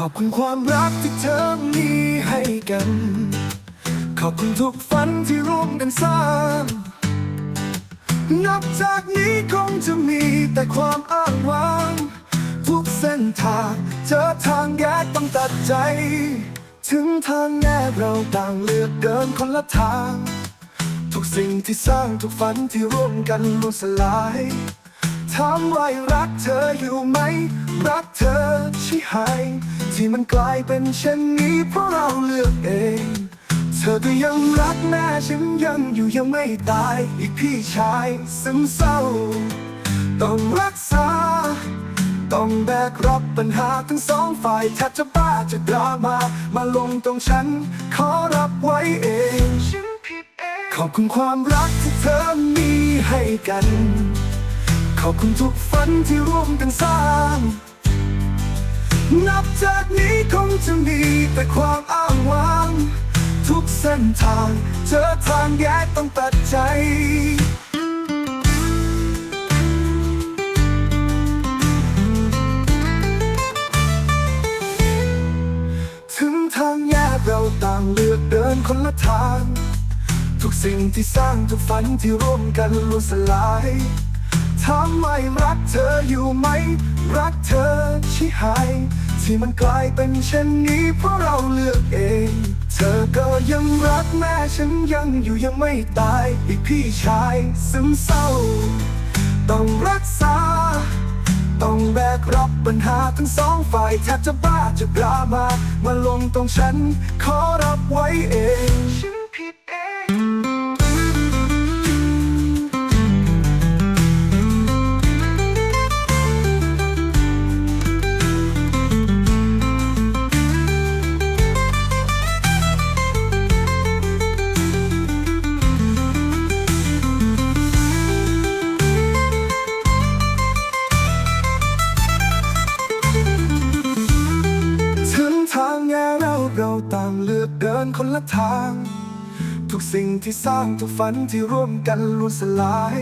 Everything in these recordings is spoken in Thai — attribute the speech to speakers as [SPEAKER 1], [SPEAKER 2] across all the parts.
[SPEAKER 1] ขอบคุณความรักที่เธอมีให้กัน ขอบคุณทุกฝันที่ร่วมกันสร้าง นับจากนี้คงจะมีแต่ความอ้างว้าง ทุกเส้นทางเจอทางแยกต้องตัดใจ ถึงทางแยกเราต่างเลือกเดินคนละทาง ทุกสิ่งที่สร้างทุกฝันที่ร่วมกันล่วงสลาย ถามว่ารักเธออยู่ไหม รักเธอใช่ไหมที่มันกลายเป็นเช่นนี้เพราะเราเลือกเอง เธอก็ยังรักแม่ฉันยังอยู่ยังไม่ตาย อีกพี่ชายซึมเศร้า ต้องรักษา ต้องแบกรับปัญหาทั้งสองฝ่ายแทบจะบ้าจะดรามา มาลงตรงฉัน ขอรับไว้เองฉันผิดเองขอบคุณความรักที่เธอมีให้กัน อบคุณทุกฝันที่ร่วมกันสร้าง นับจากนี้คงจะมีแต่ความอ้างว้าง ทุกเส้นทาง เจอทางแยกต้องตัดใจถึงทางแยกเราต่างเลือกเดินคนละทาง ทุกสิ่งที่สร้างทุกฝันที่ร่วมกันล่วงสลาย ถามไม่รักเธออยู่ไหม รักเธอใช่ไหมที่มันกลายเป็นเช่นนี้เพราะเราเลือกเอง เธอก็ยังรักแม่ฉันยังอยู่ยังไม่ตาย อีกพี่ชายซึมเศร้า ต้องรักษา ต้องแบกรับปัญหาทั้งสองฝ่ายแทบจะบ้าจะดรามามาลงตรงฉัน ขอรับไว้เอง เราต่างเลือกเดินคนละทาง ทุกสิ่งที่สร้างทุกฝันที่ร่วมกันล่วงสลาย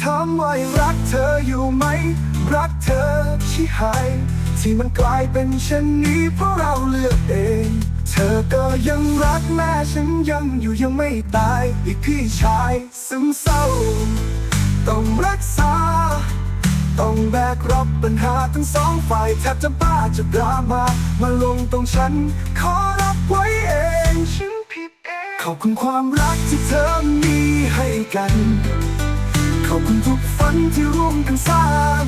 [SPEAKER 1] ถามว่ารักเธออยู่ไหม รักเธอใช่ไหมที่มันกลายเป็นเช่นนี้เพราะเราเลือกเอง เธอก็ยังรักแม่ฉันยังอยู่ยังไม่ตายอีกพี่ชาย ซึมเศร้า ต้องรักษา ต้องแบกรับปัญหาทั้งสองฝ่ายแทบจะบ้าจะดรามามาลงตรงฉัน ขอรับไว้เองฉันผิดเองขอบคุณความรักที่เธอมีให้กัน ขอบคุณทุกฝันที่ร่วมกันสร้าง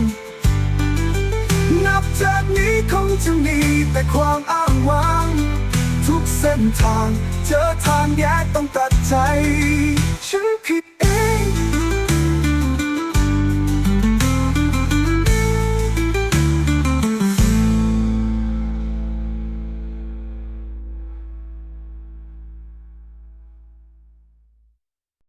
[SPEAKER 1] นับจากนี้คงจะมีแต่ความอ้างว้าง ทุกเส้นทาง เจอทางแยกต้องตัดใจ ฉันพี